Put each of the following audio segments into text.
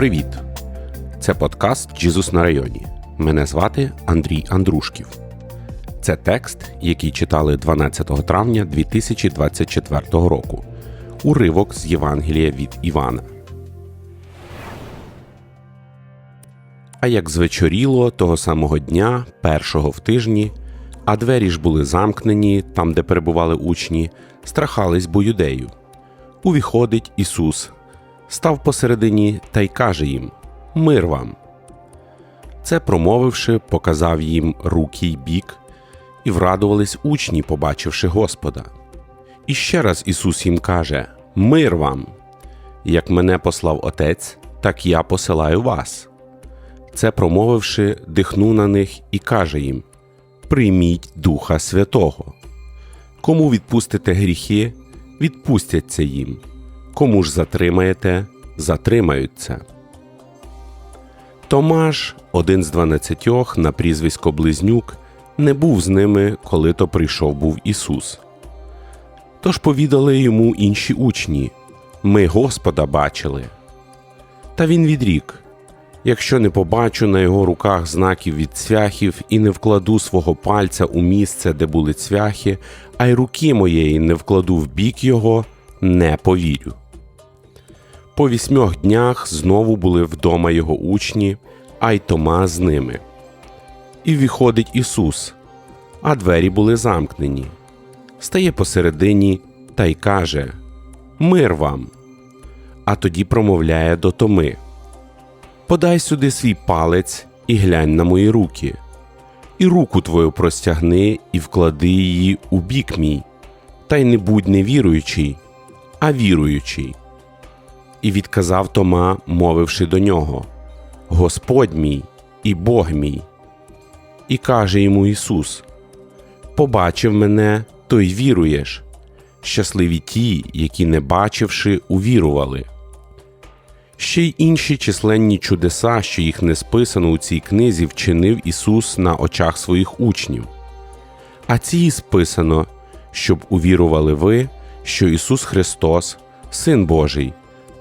Привіт! Це подкаст Джізус на районі. Мене звати Андрій Андрушків. Це текст, який читали 12 травня 2024 року. Уривок з Євангелія від Івана. А як звечоріло того самого дня, першого в тижні, а двері ж були замкнені там, де перебували учні, страхались бо юдею. Увіходить Ісус, став посередині та й каже їм Мир вам. Це, промовивши, показав їм руки й бік, і врадувались учні, побачивши Господа. І ще раз Ісус їм каже Мир вам! Як мене послав Отець, так я посилаю вас. Це, промовивши, дихнув на них і каже їм Прийміть Духа Святого. Кому відпустите гріхи, відпустяться їм. Кому ж затримаєте, затримаються. Томаш, один з дванадцятьох на прізвисько Близнюк, не був з ними, коли то прийшов був Ісус. Тож повідали йому інші учні Ми Господа бачили. Та він відрік Якщо не побачу на його руках знаків від цвяхів і не вкладу свого пальця у місце, де були цвяхи, а й руки моєї не вкладу в бік його, не повірю. По вісьмьох днях знову були вдома його учні, а й Тома з ними. І виходить Ісус, а двері були замкнені. Стає посередині та й каже Мир вам. А тоді промовляє до Томи Подай сюди свій палець і глянь на мої руки, і руку твою простягни і вклади її у бік мій, та й не будь невіруючий, а віруючий. І відказав Тома, мовивши до нього Господь мій і Бог мій. І каже йому Ісус: Побачив мене, то й віруєш. Щасливі ті, які, не бачивши, увірували. Ще й інші численні чудеса, що їх не списано у цій книзі, вчинив Ісус на очах своїх учнів. А ці списано, щоб увірували ви, що Ісус Христос, Син Божий,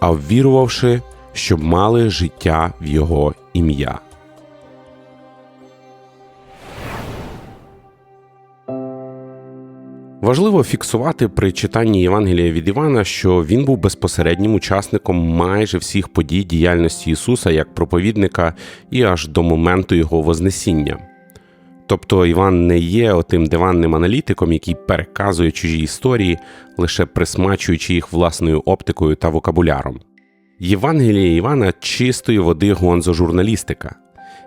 а ввірувавши, щоб мали життя в Його ім'я. Важливо фіксувати при читанні Євангелія від Івана, що він був безпосереднім учасником майже всіх подій діяльності Ісуса як проповідника і аж до моменту його Вознесіння. Тобто Іван не є отим диванним аналітиком, який переказує чужі історії, лише присмачуючи їх власною оптикою та вокабуляром. Євангеліє Івана чистої води гонзо-журналістика.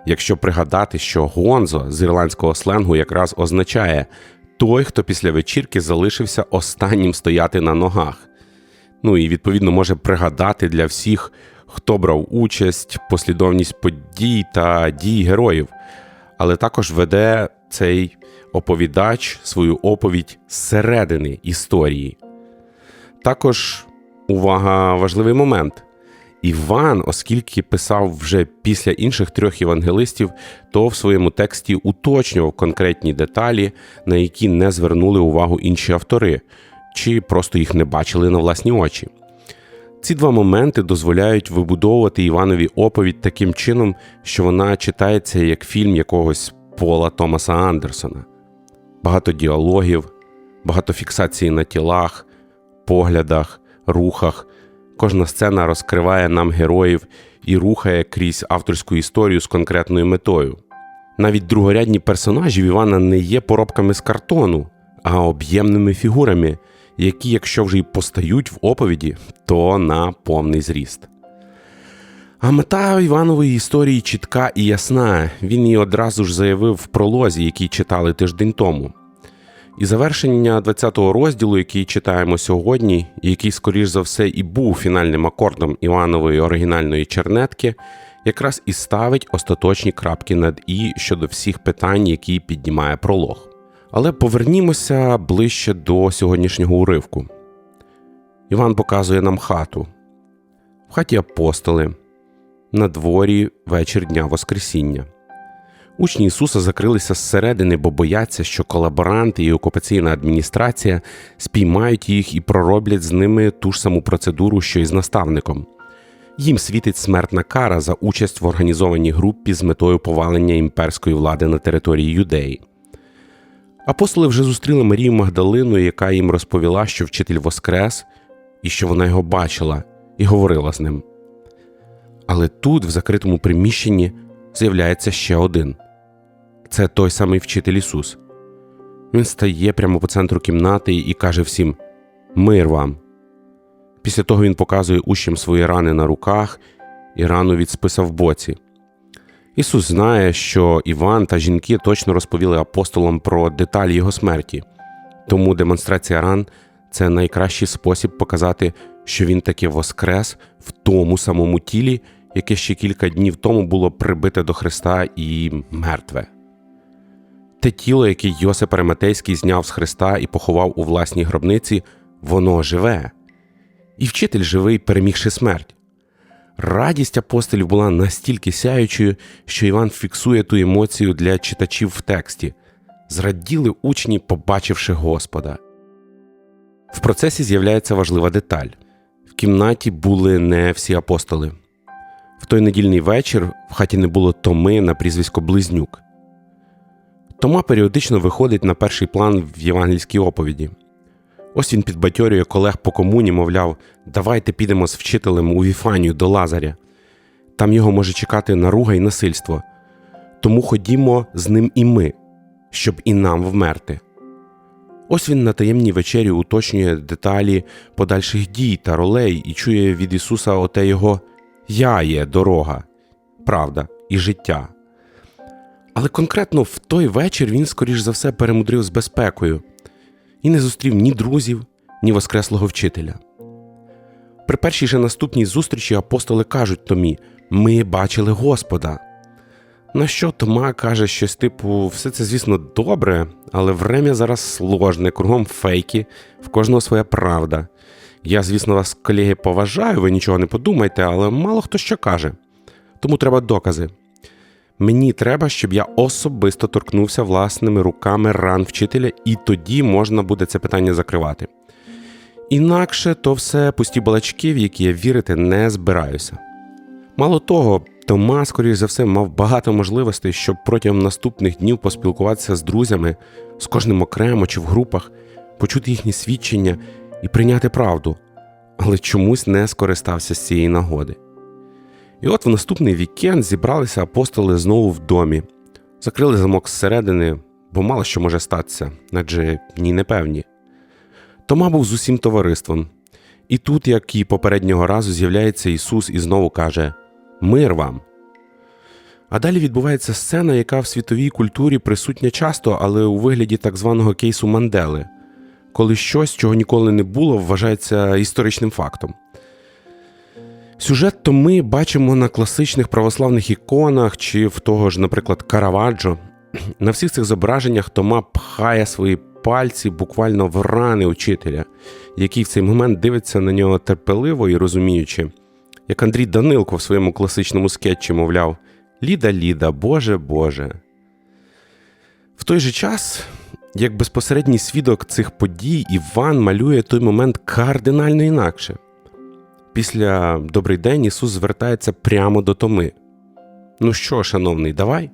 Якщо пригадати, що гонзо з ірландського сленгу якраз означає той, хто після вечірки залишився останнім стояти на ногах. Ну і відповідно може пригадати для всіх, хто брав участь, послідовність подій та дій героїв, але також веде цей оповідач свою оповідь зсередини історії. Також увага, важливий момент. Іван, оскільки писав вже після інших трьох євангелистів, то в своєму тексті уточнював конкретні деталі, на які не звернули увагу інші автори, чи просто їх не бачили на власні очі. Ці два моменти дозволяють вибудовувати Іванові оповідь таким чином, що вона читається як фільм якогось Пола Томаса Андерсона. Багато діалогів, багато фіксацій на тілах, поглядах, рухах. Кожна сцена розкриває нам героїв і рухає крізь авторську історію з конкретною метою. Навіть другорядні персонажі Івана не є поробками з картону, а об'ємними фігурами, які, якщо вже й постають в оповіді, то на повний зріст. А мета Іванової історії чітка і ясна. Він її одразу ж заявив в пролозі, який читали тиждень тому. І завершення 20-го розділу, який читаємо сьогодні, який, скоріш за все, і був фінальним акордом Іванової оригінальної чернетки, якраз і ставить остаточні крапки над і щодо всіх питань, які піднімає пролог. Але повернімося ближче до сьогоднішнього уривку. Іван показує нам хату. В хаті апостоли, на дворі вечір Дня Воскресіння. Учні Ісуса закрилися зсередини, бо бояться, що колаборанти і окупаційна адміністрація спіймають їх і пророблять з ними ту ж саму процедуру, що й з наставником. їм світить смертна кара за участь в організованій групі з метою повалення імперської влади на території Юдеї. Апостоли вже зустріли Марію Магдалину, яка їм розповіла, що вчитель воскрес і що вона його бачила і говорила з ним. Але тут, в закритому приміщенні, з'являється ще один це той самий вчитель Ісус. Він стає прямо по центру кімнати і каже всім: Мир вам. Після того він показує учням свої рани на руках і рану від списа боці. Ісус знає, що Іван та жінки точно розповіли апостолам про деталі його смерті, тому демонстрація ран це найкращий спосіб показати, що він таки воскрес в тому самому тілі, яке ще кілька днів тому було прибите до Христа і мертве. Те тіло, яке Йосип Ариматейський зняв з Христа і поховав у власній гробниці, воно живе. І вчитель живий, перемігши смерть. Радість апостолів була настільки сяючою, що Іван фіксує ту емоцію для читачів в тексті. Зраділи учні, побачивши Господа. В процесі з'являється важлива деталь: в кімнаті були не всі апостоли. В той недільний вечір в хаті не було Томи на прізвисько Близнюк. Тома періодично виходить на перший план в євангельській оповіді. Ось він підбатьорює колег по комуні, мовляв, давайте підемо з вчителем у Віфанію до Лазаря. Там його може чекати наруга і насильство. Тому ходімо з ним і ми, щоб і нам вмерти. Ось він на таємній вечері уточнює деталі подальших дій та ролей і чує від Ісуса оте його Я є дорога, правда і життя. Але конкретно в той вечір він, скоріш за все, перемудрив з безпекою і не зустрів ні друзів, ні воскреслого вчителя. При першій же наступній зустрічі апостоли кажуть Томі Ми бачили Господа. На що Тома каже щось типу: все це, звісно, добре, але врем'я зараз сложне, кругом фейки, в кожного своя правда. Я, звісно, вас, колеги, поважаю, ви нічого не подумайте, але мало хто що каже. Тому треба докази. Мені треба, щоб я особисто торкнувся власними руками ран вчителя, і тоді можна буде це питання закривати. Інакше то все пусті балачки, в які я вірити не збираюся. Мало того, Тома, скоріш за все, мав багато можливостей, щоб протягом наступних днів поспілкуватися з друзями, з кожним окремо чи в групах, почути їхні свідчення і прийняти правду, але чомусь не скористався з цієї нагоди. І от в наступний вікенд зібралися апостоли знову в домі, закрили замок зсередини, бо мало що може статися, адже ні не певні. Тома був з усім товариством. І тут, як і попереднього разу, з'являється Ісус і знову каже Мир вам. А далі відбувається сцена, яка в світовій культурі присутня часто, але у вигляді так званого кейсу Мандели, коли щось, чого ніколи не було, вважається історичним фактом. Сюжет то ми бачимо на класичних православних іконах чи в того ж, наприклад, Караваджо. На всіх цих зображеннях Тома пхає свої пальці буквально в рани учителя, який в цей момент дивиться на нього терпеливо і розуміючи, як Андрій Данилко в своєму класичному скетчі мовляв: Ліда, Ліда, Боже, Боже. В той же час, як безпосередній свідок цих подій, Іван малює той момент кардинально інакше. Після добрий день Ісус звертається прямо до Томи. Ну що, шановний, давай?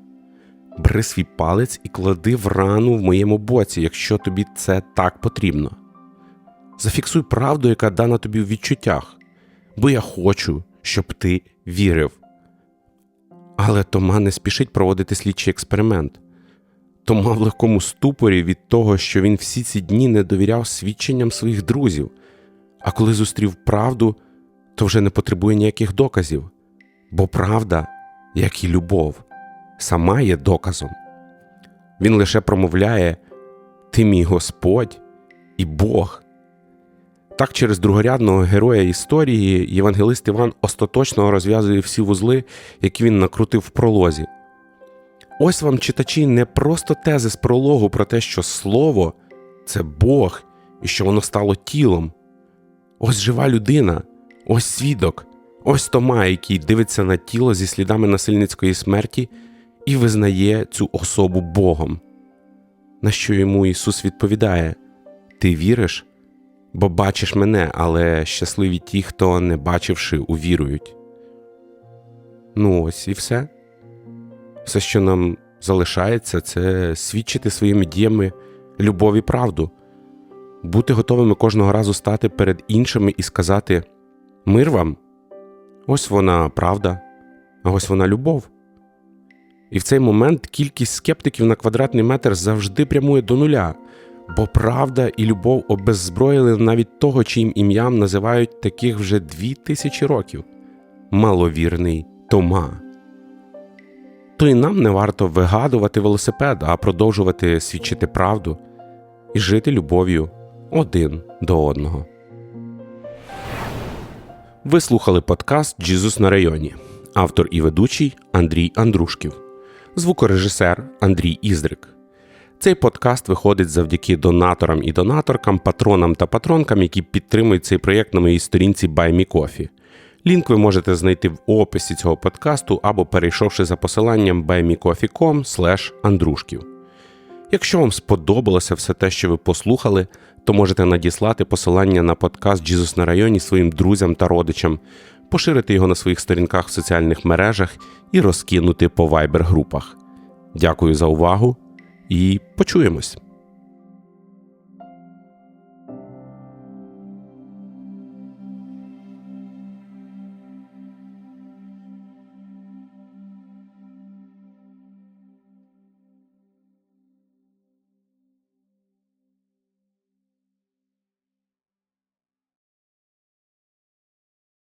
Бери свій палець і клади в рану в моєму боці, якщо тобі це так потрібно. Зафіксуй правду, яка дана тобі в відчуттях, бо я хочу, щоб ти вірив. Але Тома не спішить проводити слідчий експеримент. Тома в легкому ступорі від того, що він всі ці дні не довіряв свідченням своїх друзів, а коли зустрів правду то вже не потребує ніяких доказів, бо правда, як і любов, сама є доказом. Він лише промовляє Ти мій Господь і Бог. Так, через другорядного героя історії євангелист Іван остаточно розв'язує всі вузли, які він накрутив в пролозі. Ось вам, читачі, не просто тези з прологу про те, що Слово це Бог і що воно стало тілом. Ось жива людина, Ось свідок, ось Тома, який дивиться на тіло зі слідами насильницької смерті і визнає цю особу Богом. На що йому Ісус відповідає: Ти віриш, бо бачиш мене, але щасливі ті, хто, не бачивши, увірують. Ну ось і все. Все, що нам залишається, це свідчити своїми діями любов і правду, бути готовими кожного разу стати перед іншими і сказати: Мир вам, ось вона правда, а ось вона любов. І в цей момент кількість скептиків на квадратний метр завжди прямує до нуля, бо правда і любов обеззброїли навіть того, чиїм ім'ям називають таких вже дві тисячі років маловірний Тома. То і нам не варто вигадувати велосипед, а продовжувати свідчити правду і жити любов'ю один до одного. Ви слухали подкаст Джізус на районі. Автор і ведучий Андрій Андрушків, звукорежисер Андрій Іздрик. Цей подкаст виходить завдяки донаторам і донаторкам, патронам та патронкам, які підтримують цей проєкт на моїй сторінці BuyMeCoffee. Лінк ви можете знайти в описі цього подкасту або перейшовши за посиланням buymecoffee.com андрушків. Якщо вам сподобалося все те, що ви послухали, то можете надіслати посилання на подкаст Джізус на районі своїм друзям та родичам, поширити його на своїх сторінках в соціальних мережах і розкинути по вайбер-групах. Дякую за увагу і почуємось!